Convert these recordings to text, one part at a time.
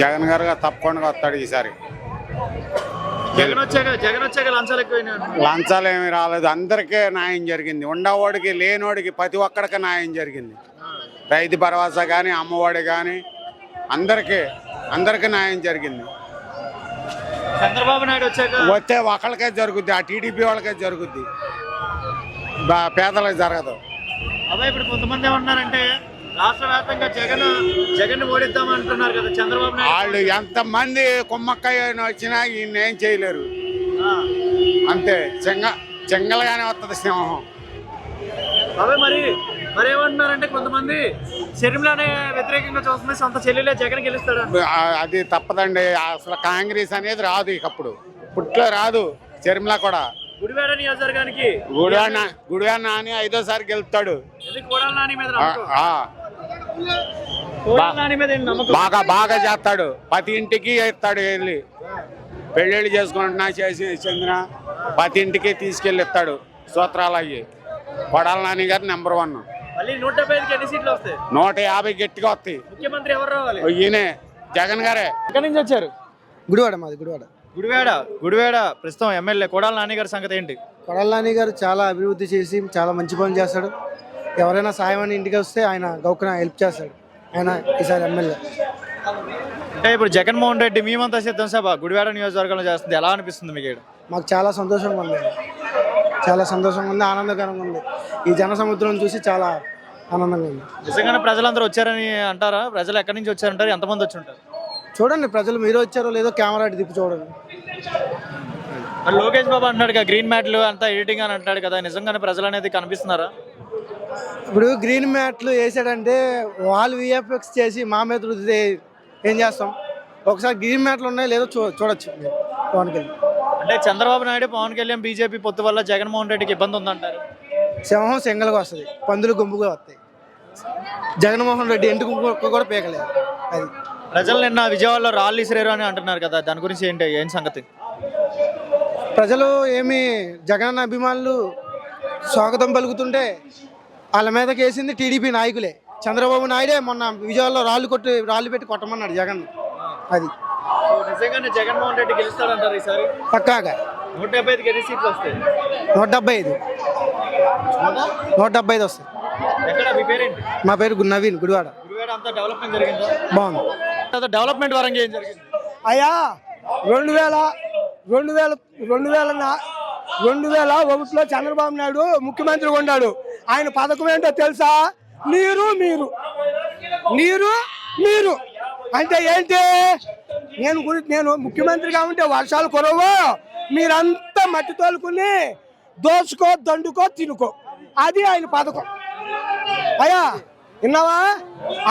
జగన్ గారు తప్పకుండా వస్తాడు ఈసారి. లంచాలు ఏమి రాలేదు. అందరికీ న్యాయం జరిగింది. ఉండవాడికి లేనోడికి ప్రతి ఒక్కడికి న్యాయం జరిగింది. రైతు భరోసా కానీ అమ్మఒడి కానీ అందరికీ అందరికీ న్యాయం జరిగింది. చంద్రబాబు నాయుడు వచ్చాక వస్తే ఒకళ్ళకే జరుగుద్ది ఆ టీడీపీ వాళ్ళకే జరుగుద్ది. బా పేదలకు జరగదు. అబ్బాయి ఇప్పుడు కొంతమంది ఏమన్నారంటే రాష్ట్ర వ్యాప్తంగా జగన్ జగన్ ఓడిద్దాం అంటున్నారు కదా చంద్రబాబు నాయుడు. వాళ్ళు ఎంతమంది కుమ్మక్కయ్య వచ్చినా ఈయన ఏం చేయలేరు. అంతే చెంగ చెంగలుగానే వస్తుంది సింహం. మరి మరి ఏమంటున్నారంటే కొంతమంది షర్మిలానే వ్యతిరేకంగా చూస్తుంది సొంత చెల్లెలే జగన్ గెలుస్తాడు? అది తప్పదండి. అసలు కాంగ్రెస్ అనేది రాదు ఇకప్పుడు. పుట్లో రాదు చర్మిల కూడా. గుడివాడ నియోజకవర్గానికి గుడివా నా- గుడివా నాని ఐదోసారి గెలుస్తాడు ఇది కోడాల నాని మీద బాగా బాగా చేస్తాడు. ప్రతి ఇంటికి ఇస్తాడు వెళ్ళి. పెళ్ళిళ్ళు చేసుకుంటున్నా చేసి చెందిన ప్రతి ఇంటికి తీసుకెళ్ళి ఇస్తాడు సూత్రాలు అయ్యి. కొడాల నాని గారు నెంబర్ వన్. నూట యాభై గట్టిగా వస్తాయి. ముఖ్యమంత్రి ఎవరు రావాలి? ఈయనే. జగన్ గారే. ఎక్కడి నుంచి వచ్చారు? గుడివాడ మాది గుడివాడ. గుడివాడ గుడివాడ ప్రస్తుతం ఎమ్మెల్యే కోడాల నాని గారి సంగతి ఏంటి? కొడల్లాని గారు చాలా అభివృద్ధి చేసి చాలా మంచి పనులు చేస్తాడు. ఎవరైనా సాయం అని ఇంటికి వస్తే ఆయన గౌకున హెల్ప్ చేస్తాడు. ఆయన ఈసారి ఎమ్మెల్యే. అంటే ఇప్పుడు జగన్మోహన్ రెడ్డి మేమంతా సిద్ధం సభ గుడివాడ నియోజకవర్గంలో చేస్తుంది. ఎలా అనిపిస్తుంది మీకు? మాకు చాలా సంతోషంగా ఉంది. చాలా సంతోషంగా ఉంది ఆనందకరంగా ఉంది. ఈ జన సముద్రం చూసి చాలా ఆనందంగా ఉంది. నిజంగానే ప్రజలందరూ వచ్చారని అంటారా? ప్రజలు ఎక్కడి నుంచి వచ్చారంటారు? ఎంతమంది వచ్చి ఉంటారు? చూడండి ప్రజలు మీరు వచ్చారో లేదో కెమెరా అటు తిప్పి చూడండి. లోకేష్ బాబు అంటున్నాడు కదా గ్రీన్ మ్యాట్లు అంతా ఎడిటింగ్ అని అంటాడు కదా. నిజంగానే ప్రజలు అనేది కనిపిస్తున్నారా? ఇప్పుడు గ్రీన్ మ్యాట్లు వేసాడంటే వాళ్ళు విఎఫ్ఎక్స్ చేసి మా మీద రుద్దితే ఏం చేస్తాం? ఒకసారి గ్రీన్ మ్యాట్లు ఉన్నాయి లేదో చూ చూడొచ్చు. పవన్ కళ్యాణ్. అంటే చంద్రబాబు నాయుడు పవన్ కళ్యాణ్ బీజేపీ పొత్తు వల్ల జగన్మోహన్ రెడ్డికి ఇబ్బంది ఉందంటారు? సింహం సింగల్గా వస్తుంది. పందులు గుంపుగా వస్తాయి. జగన్మోహన్ రెడ్డి ఇంటి గుంపు కూడా పీకలేదు. అది. ప్రజలు నిన్న విజయవాడలో రాళ్ళు ఇసిరేరు అని అంటున్నారు కదా దాని గురించి ఏంటి ఏం సంగతి? ప్రజలు ఏమి జగన్ అభిమానులు స్వాగతం పలుకుతుంటే వాళ్ళ మీదకి వేసింది టీడీపీ నాయకులే. చంద్రబాబు నాయుడే మొన్న విజయవాడలో రాళ్ళు కొట్టి రాళ్ళు పెట్టి కొట్టమన్నాడు జగన్ అది. నిజంగానే జగన్మోహన్ రెడ్డి గెలుస్తాడంటారు ఈసారి? పక్కాగా. నూట డెబ్బై ఐదుకి ఎన్ని సీట్లు వస్తాయి? నూట డెబ్బై ఐదు. నూట డెబ్బై ఐదు వస్తాయి. ఎక్కడ? మీ పేరేంటి? మా పేరు నవీన్ గుడివాడ. గుడివాడ అంతా డెవలప్మెంట్ జరిగిందా? బాగుంది. డెవలప్మెంట్ పరంగా ఏం జరిగింది? అయ్యా రెండు వేల రెండు వేల రెండు వేల నా- రెండు వేల ఒకటిలో చంద్రబాబు నాయుడు ముఖ్యమంత్రిగా ఉన్నాడు ఆయన పథకం ఏంటో తెలుసా? నీరు మీరు నీరు మీరు అంటే ఏంటి? నేను గురి నేను ముఖ్యమంత్రిగా ఉంటే వర్షాలు కురవు. మీరంతా మట్టి తోలుకుని దోచుకో దండుకో తినుకో. అది ఆయన పథకం. అయ్యా విన్నావా?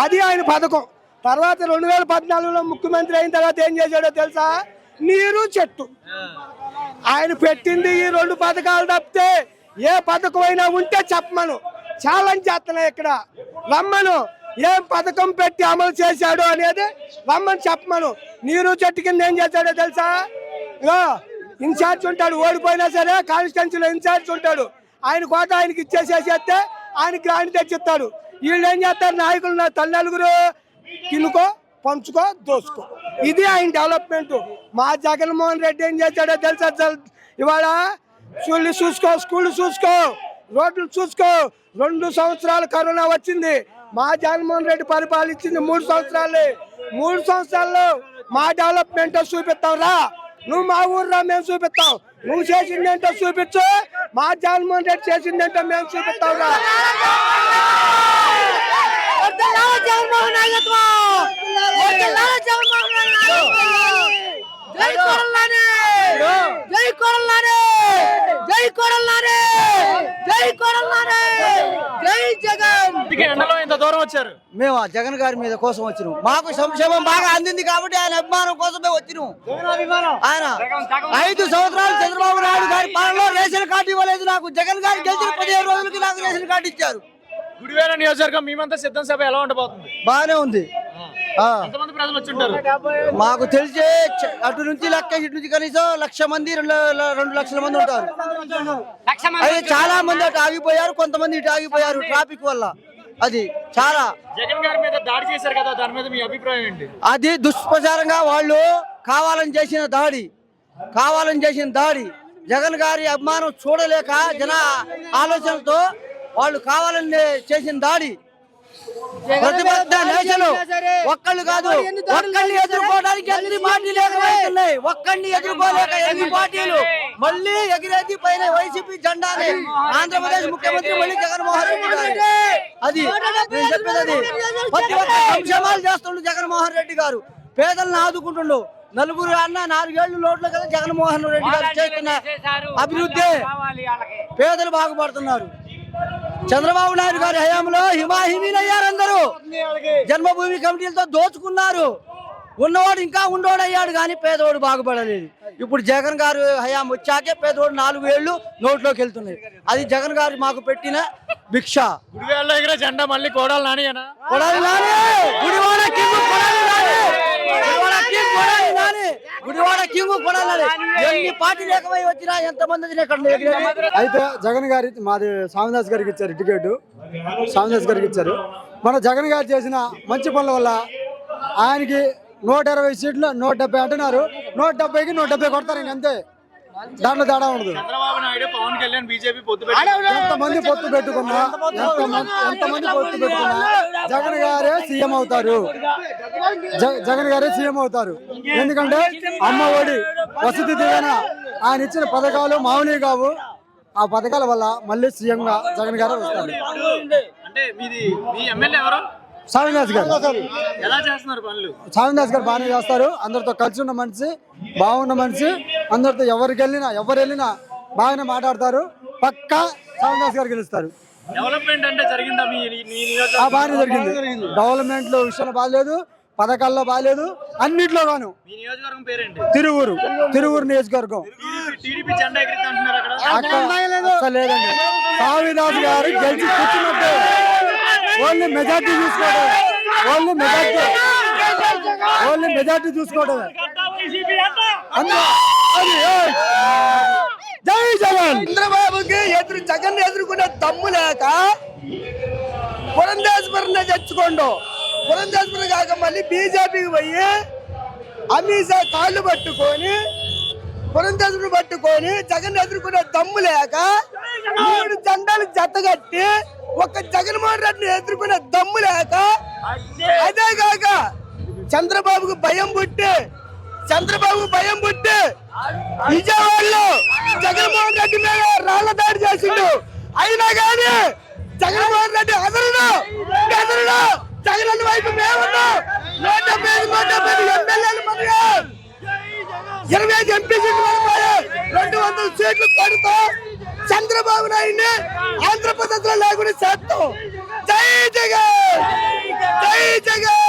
అది ఆయన పథకం. తర్వాత రెండు వేల పద్నాలుగులో ముఖ్యమంత్రి అయిన తర్వాత ఏం చేశాడో తెలుసా? నీరు చెట్టు. ఆయన పెట్టింది ఈ రెండు పథకాలు తప్పితే ఏ పథకం అయినా ఉంటే చెప్పమను. ఛాలెంజ్ చేస్తున్నా ఇక్కడ. రమ్మను. ఏం పథకం పెట్టి అమలు చేశాడు అనేది రమ్మని చెప్పమను. నీరు చెట్టు కింద ఏం చేశాడో తెలుసా? ఇన్ఛార్జ్ ఉంటాడు. ఓడిపోయినా సరే కాన్స్టిట్యున్సీలో ఇన్ఛార్జ్ ఉంటాడు. ఆయన కోట ఆయనకి ఇచ్చేసేసేస్తే ఆయన గ్రాండ్ తెచ్చిస్తాడు. వీళ్ళు ఏం చేస్తారు? నాయకులు నా తల్లి నలుగురు తినుకో పంచుకో దోసుకో. ఇది ఆయన డెవలప్మెంట్. మా జగన్మోహన్ రెడ్డి ఏం చేశాడో తెలుసా ఇవాళ స్కూళ్ళు చూసుకో స్కూళ్ళు చూసుకో. రోడ్లు చూసుకో. రెండు సంవత్సరాలు కరోనా వచ్చింది. మా జగన్మోహన్ రెడ్డి పరిపాలించింది మూడు సంవత్సరాలు. మూడు సంవత్సరాల్లో మా డెవలప్మెంట్ చూపిస్తాం రా. నువ్వు మా ఊర్లో మేము చూపిస్తాం. నువ్వు చేసిందేంటో చూపించు. మా జగన్మోహన్ రెడ్డి చేసిందేంటో మేము చూపిస్తాం రా. ఎండలో ఇంత దూరం వచ్చారు? మేము ఆ జగన్ గారి మీద కోసం వచ్చినాం. మాకు సంక్షేమం బాగా అందింది కాబట్టి ఆయన అభిమానం కోసమే వచ్చినాం. ఆయన ఐదు సంవత్సరాలు చంద్రబాబు నాయుడు గారి పాలనలో రేషన్ కార్డు ఇవ్వలేదు నాకు. జగన్ గారు గెలిచిన పదిహేను రోజులకి నాకు రేషన్ కార్డు ఇచ్చారు. గుడివాడ నియోజకవర్గం మేమంతా సిద్ధం సభ ఎలా ఉండబోతుంది? బాగానే ఉంది. ఆ, ఎంతమంది ప్రజలు వచ్చి ఉంటారు మాకు తెలిసే అటు నుంచి లెక్క ఇటు నుంచి కనీసం లక్ష మంది రెండు రెండు లక్షల మంది ఉంటారు. అయితే చాలా మంది అటు ఆగిపోయారు కొంతమంది ఇటు ఆగిపోయారు ట్రాఫిక్ వల్ల. అది చాలా జగన్ గారి మీద దాడి చేశారు కదా దాని మీద మీ అభిప్రాయం ఏంటి? అది దుష్ప్రచారంగా వాళ్ళు కావాలని చేసిన దాడి. కావాలని చేసిన దాడి. జగన్ గారి అభిమానం చూడలేక జన ఆలోచనలతో వాళ్ళు కావాలని చేసిన దాడి. ప్రతిబద్ధ నేతలు ఒక్కళ్ళు కాదు ఒక్కళ్ళని ఎదుర్కోవడానికి ఎన్ని పార్టీలు ఎగరేస్తున్నాయి ఒక్కడిని ఎదుర్కోలేక ఎన్ని పార్టీలు మళ్ళీ ఎగిరేది పైన వైసీపీ జెండాని ఆంధ్రప్రదేశ్ ముఖ్యమంత్రి మళ్ళీ జగన్మోహన్ రెడ్డి గారు. అది నేను చెప్పేది ప్రతి ఒక్క సంక్షేమాలు చేస్తుండు జగన్మోహన్ రెడ్డి గారు. పేదలను ఆదుకుంటుండు. నలుగురు అన్న నాలుగేళ్ళు లోట్ల కదా జగన్మోహన్ రెడ్డి గారు చేస్తున్న అభివృద్ధి పేదలు బాగుపడుతున్నారు. చంద్రబాబు నాయుడు గారి హయాంలో హిమాహిమీలయ్యారు అందరూ జన్మభూమి కమిటీలతో దోచుకున్నారు. ఉన్నవాడు ఇంకా ఉండోడు అయ్యాడు కానీ పేదవాడు బాగుపడలేదు. ఇప్పుడు జగన్ గారు హయాం వచ్చాకే పేదవాడు నాలుగు ఏళ్ళు నోట్లోకి వెళ్తున్నాయి. అది జగన్ గారు మాకు పెట్టిన భిక్ష. గుడివాడలో ఎగిరే జెండా మళ్ళీ కోడాలి నాని కొడాలి నాని గుడివాడ కింగ్ కొడాలి నాని గుడివాడ కింగ్ కొడాలి నాని ఎన్ని పార్టీలు ఏకమై వచ్చినా ఎంత మంది అయితే జగన్ గారి మాది స్వామిదాస్ గారికి ఇచ్చారు టికెట్. స్వామిదాస్ గారికి ఇచ్చారు. మన జగన్ గారు చేసిన మంచి పనుల వల్ల ఆయనకి నూట ఇరవై సీట్లు నూట డెబ్బై అంటున్నారు. నూట డెబ్బైకి నూట డెబ్బై కొడతారు అంతే. దాంట్లో తేడా ఉండదు. చంద్రబాబు నాయుడు పవన్ కళ్యాణ్ బీజేపీ పొత్తు ఎంతమంది పొత్తు పెట్టుకున్నా? ఎంతమంది పొత్తు పెట్టుకున్నా? జగన్ గారే సీఎం అవుతారు. జగన్ గారే సీఎం అవుతారు. ఎందుకంటే అమ్మ ఒడి వసతి దీవెన ఆయన ఇచ్చిన పథకాలు మామూలు కావు. ఆ పథకాల వల్ల మళ్ళీ సీఎం గా జగన్ గారే వస్తారు. అంటే మీది మీ ఎమ్మెల్యే ఎవరు? స్వామిదాస్ గారు. ఎలా చేస్తున్నారు పనులు? స్వామిదాస్ గారు బాగానే చేస్తారు. అందరితో కలిసి ఉన్న మనిషి బాగున్న మనిషి అందరితో ఎవరికి వెళ్ళినా ఎవరు వెళ్ళినా బాగానే మాట్లాడతారు. పక్కా స్వామిదాస్ గారు గెలుస్తారు. డెవలప్మెంట్ అంటే జరిగిందా మీ మీ ఆ నియోజకవర్గం బాగానే జరిగింది. డెవలప్మెంట్లో విషయంలో బాగాలేదు పథకాల్లో బాగాలేదు అన్నిట్లో గాను. మీ నియోజకవర్గం పేరేంటి? తిరువురు తిరువురు నియోజకవర్గం. టీడీపీ జెండా ఎగిరితే అంటున్నారు అక్కడ? అక్కడ అసలు లేదండి. స్వామిదాస్ గారు గెలిచి కూర్చున్నట్టు. ఓన్లీ మెజార్టీ చూసుకోవడం ఓన్లీ మెజార్టీ. ఓన్లీ మెజార్టీ ఏయ్. జై జగన్. చంద్రబాబుకి ఎదురు జగన్ ఎదుర్కొనే దమ్ము లేక పురంధేశ్వరం తెచ్చుకోండు. పురంధేశ్వరం కాక మళ్ళీ బీజేపీకి పోయి అమిత్ షా కాళ్ళు పట్టుకొని పురంధేశ్వరం పట్టుకొని జగన్ ఎదుర్కొనే దమ్ము లేక మూడు జెండాలు జతగట్టి ఒక జగన్మోహన్ రెడ్డిని ఎదుర్కొనే దమ్ము లేక అదే. కాక చంద్రబాబుకు భయం పుట్టి చంద్రబాబు భయం పుట్టి విజయవాడలో జగన్మోహన్ రెడ్డి మీద రాళ్ళ దాడి చేసిండు. అయినా కానీ జగన్మోహన్ రెడ్డి అదరుడు. ఎదురుడు జగన్ వైపు మేమున్నాం. నూట డెబ్బై ఐదు నూట డెబ్బై ఐదు ఎమ్మెల్యేలు మనగా ఇరవై ఐదు ఎంపీ సీట్లు రెండు వందల సీట్లు కొడుతూ. చంద్రబాబు నాయుడిని ఆంధ్రప్రదేశ్లో లేకుండా చేస్తాం. జై జగన్! జై జగన్!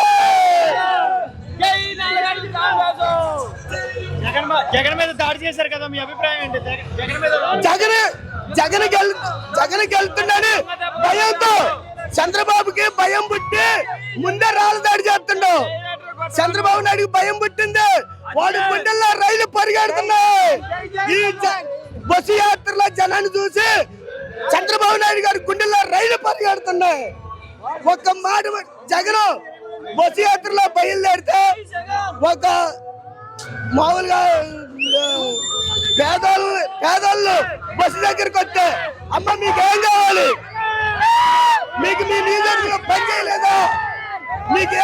జగన్ జగన్ మీద దాడి చేశారు కదా మీ అభిప్రాయం ఏంటి జగన్- జగన్ మీద జగన్ జగన్ గెల్ జగన్ గెలుతున్నాడు భయంతో చంద్రబాబుకి భయం పుట్టి ముందే రాళ్ళు దాడి చేస్తుండు. చంద్రబాబు నాయుడుకి భయం పుట్టింది. వాడి గుండెల్లో రైలు పరిగెడుతున్నాయి ఈ బస్సు యాత్రలో జనాన్ని చూసి చంద్రబాబు నాయుడు గారి గుండెల్లో రైలు పరిగెడుతున్నాయి. ఒక మాట జగన్ బస్సు యాత్రలో బయలుదేరితే ఒక మామూలుగా ఆ, పేదలు పేదలు బస్సు దగ్గరికి వస్తే అమ్మ మీకు ఏం కావాలి? మీకు మీ నియోజకవర్గంలో పని చేయలేదా? మీకు